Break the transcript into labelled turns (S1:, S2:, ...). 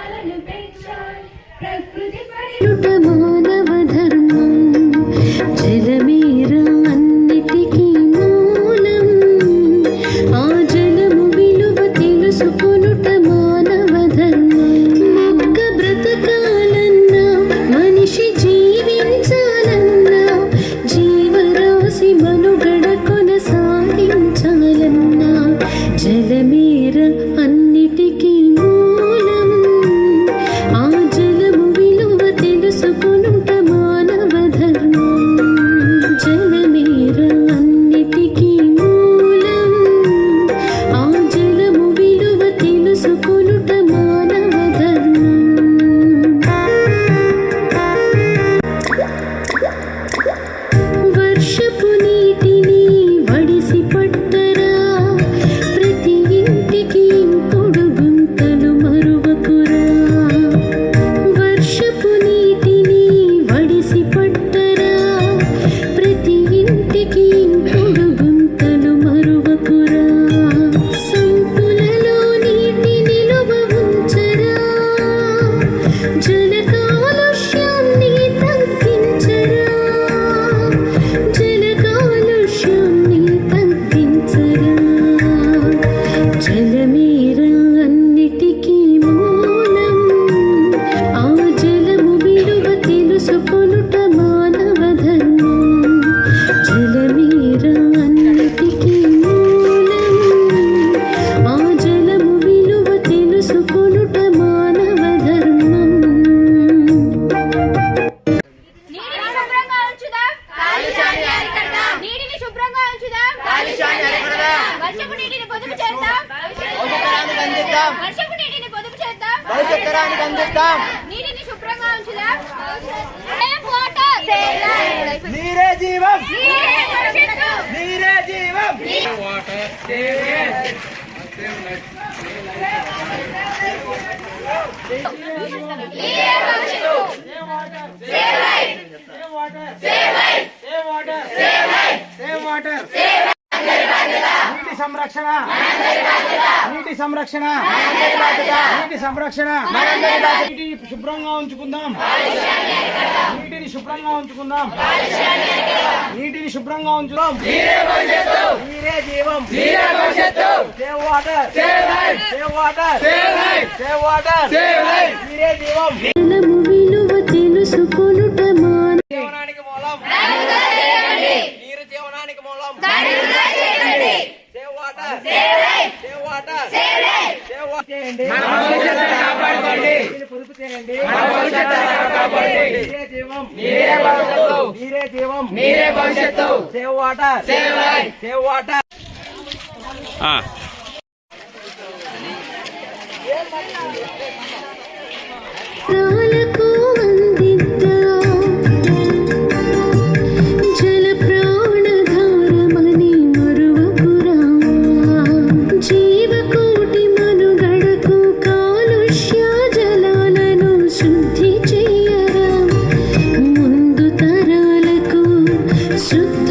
S1: പാലനു പെറ്റാൽ പ്രകൃതി പരിണുതമോ నీటిని పొదుపు చేద్దాం.
S2: భవిష్యత్తరానికి అందిద్దాం
S1: వర్షపు నీటిని పొదుపు చేద్దాం.
S2: భవిష్యత్తరానికి అందిద్దాం
S1: నీటిని శుభ్రంగా ఉంచుదాం. సేవ్ వాటర్ సేవ్ లైఫ్
S2: నీరే జీవం.
S1: నీరే భవిష్యత్తు.
S2: జీవం.
S1: నీరే భవిష్యత్తు. Save life save
S2: water save water సంరక్షణ. నీటి సంరక్షణ. నీటి సంరక్షణ. నీటిని శుభ్రంగా ఉంచుకుందాం. నీటిని శుభ్రంగా ఉంచుకుందాం. నీటిని శుభ్రంగా ఉంచుదాం నీరే జీవం. Save water save water save water నీరే జీవం.
S3: జలము విలువ తెలుసుకొనుట మాన
S2: జీవనానికి మూలం నీరు జీవనానికి మూలం save water save water save water చేయండి. పొదుపు చేయండి. జీవం. భవిష్యత్తు. నీరే జీవం. నీరే భవిష్యత్తు. Save water. Save life. Save water.
S3: రాలకు suit